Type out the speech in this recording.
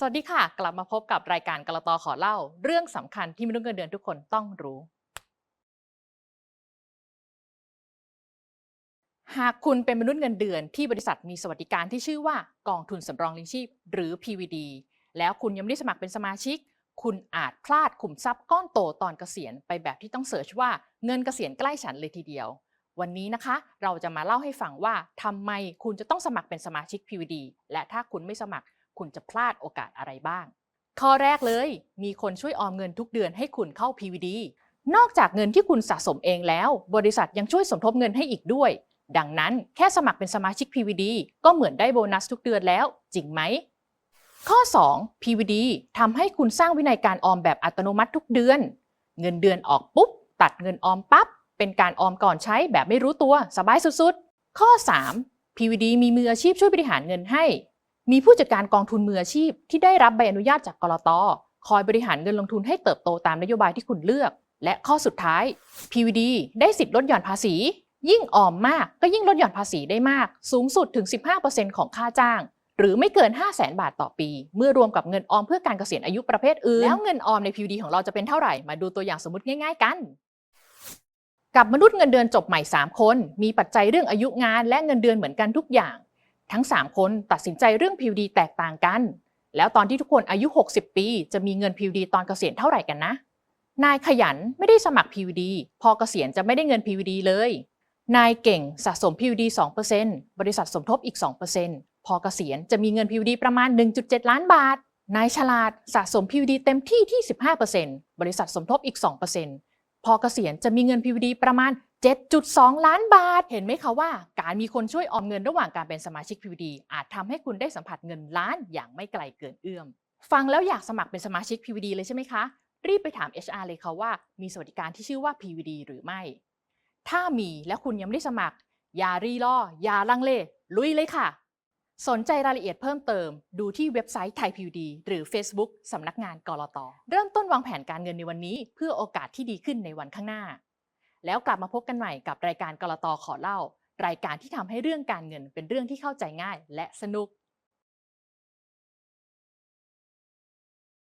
สวัสดีค่ะ กลับมาพบกับรายการกระตอขอเล่า เรื่องสำคัญที่มนุษย์เงินเดือนทุกคนต้องรู้ หากคุณเป็นมนุษย์เงินเดือนที่บริษัทมีสวัสดิการที่ชื่อว่ากองทุนสำรองเลี้ยงชีพ หรือ PVD แล้วคุณยังไม่ได้สมัครเป็นสมาชิก คุณอาจพลาดขุมทรัพย์ก้อนโตตอนเกษียณไปแบบที่ต้องเสิร์ชว่าเงินเกษียณใกล้ฉันเลยทีเดียว วันนี้นะคะ เราจะมาเล่าให้ฟังว่าทำไมคุณจะต้องสมัครเป็นสมาชิก PVD และถ้าคุณไม่สมัคร คุณจะพลาดโอกาสอะไรบ้าง ข้อแรกเลย มีคนช่วยออมเงินทุกเดือนให้คุณเข้า PVD นอกจากเงินที่คุณสะสมเองแล้ว บริษัทยังช่วยสมทบเงินให้อีกด้วย ดังนั้นแค่สมัครเป็นสมาชิก PVD ก็เหมือนได้โบนัสทุกเดือนแล้ว จริงไหม ข้อ 2 PVD ทำให้คุณสร้างวินัยการออมแบบอัตโนมัติทุกเดือน เงินเดือนออกปุ๊บ ตัดเงินออมปั๊บ เป็นการออมก่อนใช้แบบไม่รู้ตัวสบายสุดๆ ข้อ 3 PVD มีมืออาชีพช่วยบริหารเงินให้ มีผู้จัดการกองทุนมืออาชีพที่ได้รับใบอนุญาตจากกรตคอยบริหารเงินลงทุนให้เติบโตตามนโยบายที่คุณเลือก และข้อสุดท้าย PVD ได้สิทธิ์ลดหย่อนภาษี ยิ่งออมมากก็ยิ่งลดหย่อนภาษีได้มาก สูงสุดถึง 15%ของค่าจ้าง หรือไม่เกิน 5 0 0 0 0 0บาทต่อปี เมื่อรวมกับเงินออมเพื่อการเกษียณอายุประเภทอื่น แล้วเงินออมใน PVD ของเราจะเป็นเท่าไหร่ มาดูตัวอย่างสมมติง่าย ๆ กันกับมนุษย์เงินเดือนจบใหม่ 3 คน มีปัจจัยเรื่องอายุงานและเงินเดือนเหมือนกันทุกอย่าง ทั้ง 3 คนตัดสินใจเรื่อง PVD แตกต่างกัน แล้วตอนที่ทุกคนอายุ 60 ปี จะมีเงิน PVD ตอนเกษียณเท่าไหร่กันนะ นายขยันไม่ได้สมัคร PVD พอเกษียณจะไม่ได้เงิน PVD เลย นายเก่งสะสม PVD 2%บริษัทสมทบอีก 2%พอเกษียณจะมีเงิน PVD ประมาณ 1.7 ล้านบาท นายฉลาดสะสม PVD เต็มที่ที่ 15%บริษัทสมทบอีก 2%พอเกษียณจะมีเงิน PVD ประมาณ 7.2 ล้านบาท เห็นไหมคะว่า การมีคนช่วยออมเงินระหว่างการเป็นสมาชิก PVD อาจทำให้คุณได้สัมผัสเงินล้านอย่างไม่ไกลเกินเอื้อม ฟังแล้วอยากสมัครเป็นสมาชิก PVD เลยใช่ไหมคะ รีบไปถาม HR เลยค่ะว่ามีสวัสดิการที่ชื่อว่า PVD หรือไม่ ถ้ามีและคุณยังไม่ได้สมัคร อย่ารีรอ อย่าลังเล ลุยเลยค่ะ สนใจรายละเอียดเพิ่มเติม ดูที่เว็บไซต์ไทย PVD หรือ Facebook สำนักงานกรอตเริ่มต้นวางแผนการเงินในวันนี้ เพื่อโอกาสที่ดีขึ้นในวันข้างหน้า แล้วกลับมาพบกันใหม่กับรายการกรอตขอเล่า รายการที่ทำให้เรื่องการเงินเป็นเรื่องที่เข้าใจง่ายและสนุก